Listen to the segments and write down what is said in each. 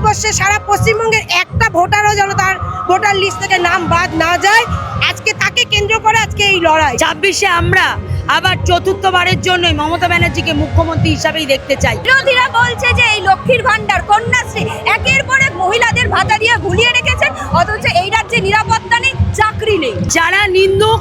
ভারতবর্ষে সারা পশ্চিমবঙ্গের একটা ভোটারও যেন তার ভোটার লিস্ট থেকে নাম বাদ না যায়। আজকে তাকে কেন্দ্র করে আজকে এই লড়াই। ছাব্বিশে আমরা আবার চতুর্থবারের জন্যই মমতা ব্যানার্জিকে মুখ্যমন্ত্রী হিসাবেই দেখতে চাই। বিরোধীরা বলছে যে এই লক্ষ্মীর ভান্ডার কন্যাশ্রী একের পর এক মহিলাদের ভাতা দিয়ে ভুলিয়ে রেখেছেন অথচ এই রাজ্যে নিরাপত্তা নেই চাকরি নেই। যারা নিন্দুক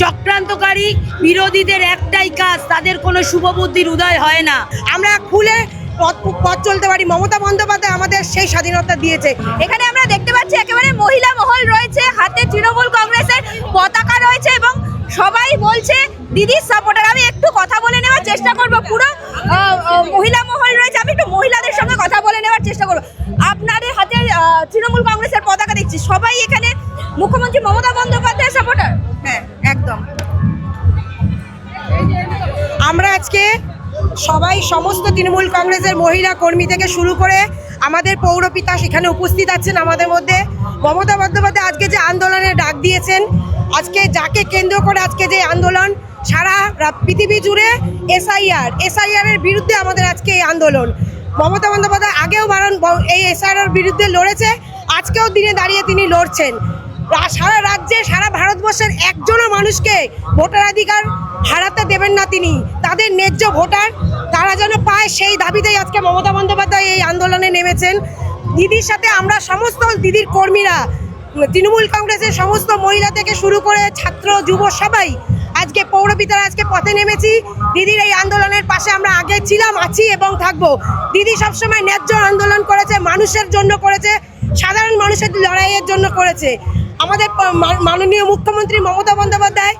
চক্রান্তকারী বিরোধীদের একটাই কাজ তাদের কোনো শুভবুদ্ধির উদয় হয় না। আমরা খুলে পথ পথ চলতে পারি। মমতা বন্দ্যোপাধ্যায় আমাদের সেই স্বাধীনতা দিয়েছে। এখানে আমরা দেখতে পাচ্ছি একেবারে মহিলা মহল রয়েছে হাতে তৃণমূল কংগ্রেসের পতাকা রয়েছে এবং সবাই বলছে দিদির সাপোর্টার আমি একটু কথা বলে নেওয়ার চেষ্টা করব। পুরো মহিলা মহল রয়েছে আমি একটু মহিলাদের সঙ্গে কথা বলে নেওয়ার চেষ্টা করব। আপনাদের হাতে তৃণমূল কংগ্রেসের পতাকা দেখছি। সবাই এখানে মুখ্যমন্ত্রী মমতা বন্দ্যোপাধ্যায়ের সাপোর্টার হ্যাঁ একদম। আমরা আজকে সবাই সমস্ত তৃণমূল কংগ্রেসের মহিলা কর্মী থেকে শুরু করে আমাদের পৌরপিতা সেখানে উপস্থিত আছেন আমাদের মধ্যে। মমতা বন্দ্যোপাধ্যায় আজকে যে আন্দোলনের ডাক দিয়েছেন, আজকে যাকে কেন্দ্র করে আজকে যে আন্দোলন, সারা পৃথিবী জুড়ে এসআইআর এসআইআর এর বিরুদ্ধে আমাদের আজকে এই আন্দোলন। মমতা বন্দ্যোপাধ্যায় আগেও বারণ এই এসআইআর বিরুদ্ধে লড়েছে, আজকেও দিনে দাঁড়িয়ে তিনি লড়ছেন। সারা রাজ্যে সারা ভারতবর্ষের একজনও মানুষকে ভোটাধিকার হারাতে দেবেন না তিনি। তাদের ন্যায্য ভোটার তারা যেন পায় সেই দাবিতেই আজকে মমতা বন্দ্যোপাধ্যায় এই আন্দোলনে নেমেছেন। দিদির সাথে আমরা সমস্ত দিদির কর্মীরা, তৃণমূল কংগ্রেসের সমস্ত মহিলা থেকে শুরু করে ছাত্র, যুব সবাই আজকে পৌরপিতারা আজকে পথে নেমেছি। দিদির এই আন্দোলনের পাশে আমরা আগে ছিলাম, আছি এবং থাকব। দিদি সবসময় ন্যায্য আন্দোলন করেছে, মানুষের জন্য করেছে, সাধারণ মানুষের লড়াইয়ের জন্য করেছে। আমাদের মাননীয় মুখ্যমন্ত্রী মমতা বন্দ্যোপাধ্যায়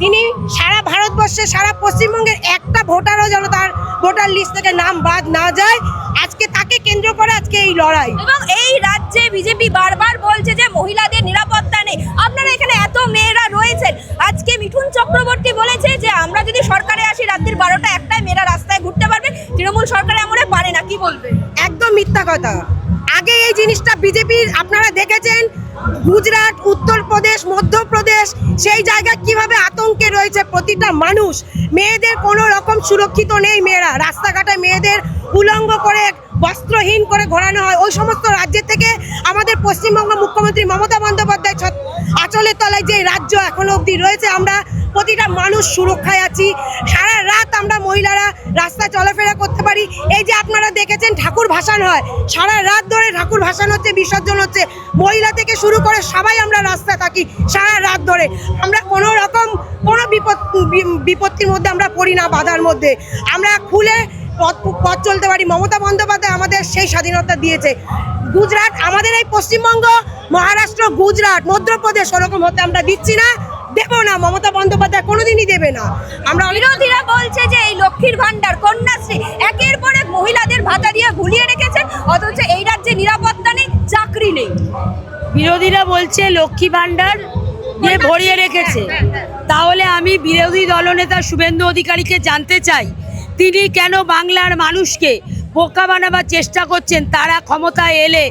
তিনি সারা ভারতবর্ষে সারা পশ্চিমবঙ্গের একটা ভোটারও যেন তার ভোটার লিস্ট থেকে নাম বাদ না যায়। আজকে তাকে কেন্দ্র করে আজকে এই লড়াই। এবং এই রাজ্যে বিজেপি বারবার বলছে যে মহিলাদের নিরাপত্তা নেই। আপনারা এখানে এত মেয়েরা রয়েছেন। আজকে মিঠুন চক্রবর্তী বলেছে যে আমরা যদি সরকারে আসি রাত্রির বারোটা একটাই মেয়েরা রাস্তায় ঘুরতে পারবে। তৃণমূল সরকার এমনে পারে না কি বলবে? একদম মিথ্যা কথা। আগে এই জিনিসটা বিজেপির আপনারা দেখেছেন গুজরাট, উত্তরপ্রদেশ, মধ্যপ্রদেশ, সেই জায়গায় কীভাবে আতঙ্কে রয়েছে প্রতিটা মানুষ? মেয়েদের কোনো রকম সুরক্ষিত নেই মেয়েরা। রাস্তাঘাটে মেয়েদের উলঙ্গ করে, বস্ত্রহীন করে ঘোরানো হয়। ওই সমস্ত রাজ্যের থেকে আমাদের পশ্চিমবঙ্গ মুখ্যমন্ত্রী মমতা বন্দ্যোপাধ্যায় আঁচলের তলায় যে রাজ্য এখনও অবধি রয়েছে, আমরা প্রতিটা মানুষ সুরক্ষায় আছি। সারা রাত আমরা মহিলারা রাস্তায় চলাফেরা করতে পারি। এই যে আপনারা দেখেছেন ঠাকুর ভাসান হয়, সারা রাত ধরে ঠাকুর ভাসান হচ্ছে, বিসর্জন হচ্ছে। মহিলা থেকে শুরু করে সবাই আমরা রাস্তায় থাকি, সারা রাত ধরে। আমরা কোনো রকম কোনো বিপদ, বিপত্তির মধ্যে আমরা পড়ি না বাধার মধ্যে। আমরা খুলে পথ পথ চলতে পারি। মমতা বন্দ্যোপাধ্যায় আমাদের সেই স্বাধীনতা দিয়েছে। গুজরাট, আমাদের এই পশ্চিমবঙ্গ, মহারাষ্ট্র, গুজরাট, মধ্যপ্রদেশ ওরকম হতে আমরা দিচ্ছি না। দেবো না মমতা বন্দ্যোপাধ্যায় কোনোদিনই দেবে না। আমরা বিরোধীরা বলছে যে এই লক্ষ্মীর ভান্ডার কন্যাশ্রী একের পর এক মহিলাদের ভাতা দিয়ে ভুলিয়ে রেখেছেন অথচ এই রাজ্যে নিরাপত্তা নেই চাকরি নেই। বিরোধীরা বলছে লক্ষ্মী ভাণ্ডার দিয়ে ভরিয়ে রেখেছে। তাহলে আমি বিরোধী দলনেতা শুভেন্দু অধিকারীকে জানতে চাই তিনি কেন বাংলার মানুষকে বোকা বানাবার চেষ্টা করছেন? তারা ক্ষমতায় এলে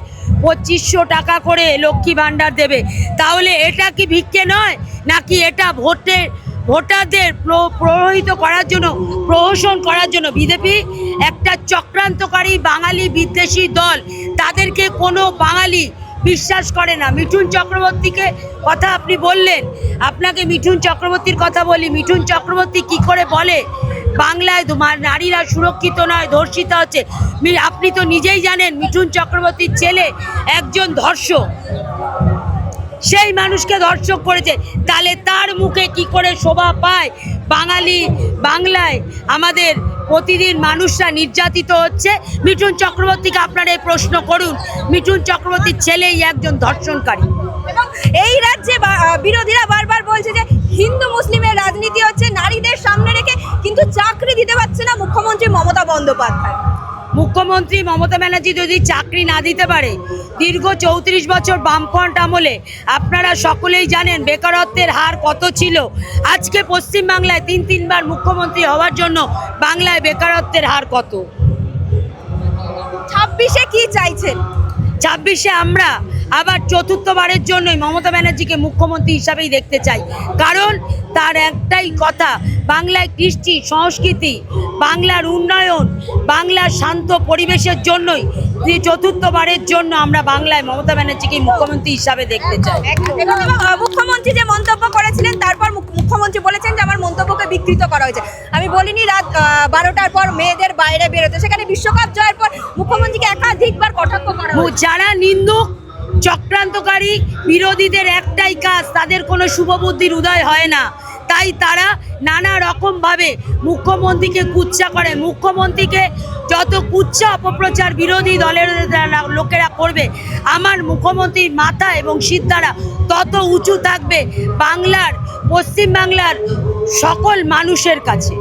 পঁচিশশো টাকা করে লক্ষ্মী ভাণ্ডার দেবে। তাহলে এটা কি ভিক্ষে নয়? নাকি এটা ভোটের ভোটারদের প্র- প্রভাবিত করার জন্য, প্রহসন করার জন্য? বিজেপি একটা চক্রান্তকারী বাঙালি বিদ্বেষী দল। তাদেরকে কোনো বাঙালি বিশ্বাস করে না। মিঠুন চক্রবর্তীকে কথা আপনি বললেন। আপনাকে মিঠুন চক্রবর্তীর কথা বলি। মিঠুন চক্রবর্তী কি করে বলে? বাংলায় নারীরা সুরক্ষিত নয়, ধর্ষিত হচ্ছে। আপনি তো নিজেই জানেন, মিঠুন চক্রবর্তীর ছেলে একজন ধর্ষক। সেই মানুষকে ধর্ষক করেছে। তাহলে তার মুখে কি করে শোভা পায়? বাঙালি বাংলায় আমাদের প্রতিদিন মানুষরা নির্যাতিত হচ্ছে। মিঠুন চক্রবর্তীকে আপনারা এই প্রশ্ন করুন। মিঠুন চক্রবর্তীর ছেলেই একজন ধর্ষণকারী। এই রাজ্যে বিরোধীরা বারবার বলছে যে হিন্দু মুসলিমের রাজনীতি হচ্ছে নারীদের সামনে রেখে কিন্তু চাকরি দিতে পারছে না মুখ্যমন্ত্রী মমতা বন্দ্যোপাধ্যায়। মুখ্যমন্ত্রী মমতা ব্যানার্জি যদি চাকরি না দিতে পারে দীর্ঘ চৌত্রিশ বছর বামফ্রন্ট আমলে আপনারা সকলেই জানেন বেকারত্বের হার কত ছিল। আজকে পশ্চিমবাংলায় তিন তিনবার মুখ্যমন্ত্রী হওয়ার জন্য বাংলায় বেকারত্বের হার কত? ছাব্বিশে কি চাইছেন? ছাব্বিশে আমরা আবার চতুর্থবারের জন্যই মমতা ব্যানার্জিকে মুখ্যমন্ত্রী হিসাবেই দেখতে চাই। কারণ তার একটাই কথা বাংলায় কৃষ্টি সংস্কৃতি বাংলার উন্নয়ন বাংলার শান্ত পরিবেশের জন্যই চতুর্থবারের জন্য আমরা বাংলায় মমতা ব্যানার্জিকে মুখ্যমন্ত্রী হিসাবে দেখতে চাই। মুখ্যমন্ত্রী যে মন্তব্য করেছিলেন তারপর মুখ্যমন্ত্রী বলেছেন যে আমার মন্তব্যকে বিকৃত করা হয়েছে। আমি বলিনি রাত বারোটার পর মেয়েদের বাইরে বেরোতে। সেখানে বিশ্বকাপ জয়ের পর মুখ্যমন্ত্রীকে একাধিকবার কটাক্ষ করা যারা নিন্দুক চক্রান্তকারী বিরোধীদের একটাই কাজ, তাদের কোনো শুভবুদ্ধির উদয় হয় না। তাই তারা নানা রকমভাবে মুখ্যমন্ত্রীকে কুচ্ছা করে। মুখ্যমন্ত্রীকে যত কুচ্ছা অপপ্রচার বিরোধী দলের লোকেরা করবে, আমার মুখ্যমন্ত্রীর মাথা এবং সিদ্ধারা তত উঁচু থাকবে বাংলার, পশ্চিমবাংলার সকল মানুষের কাছে।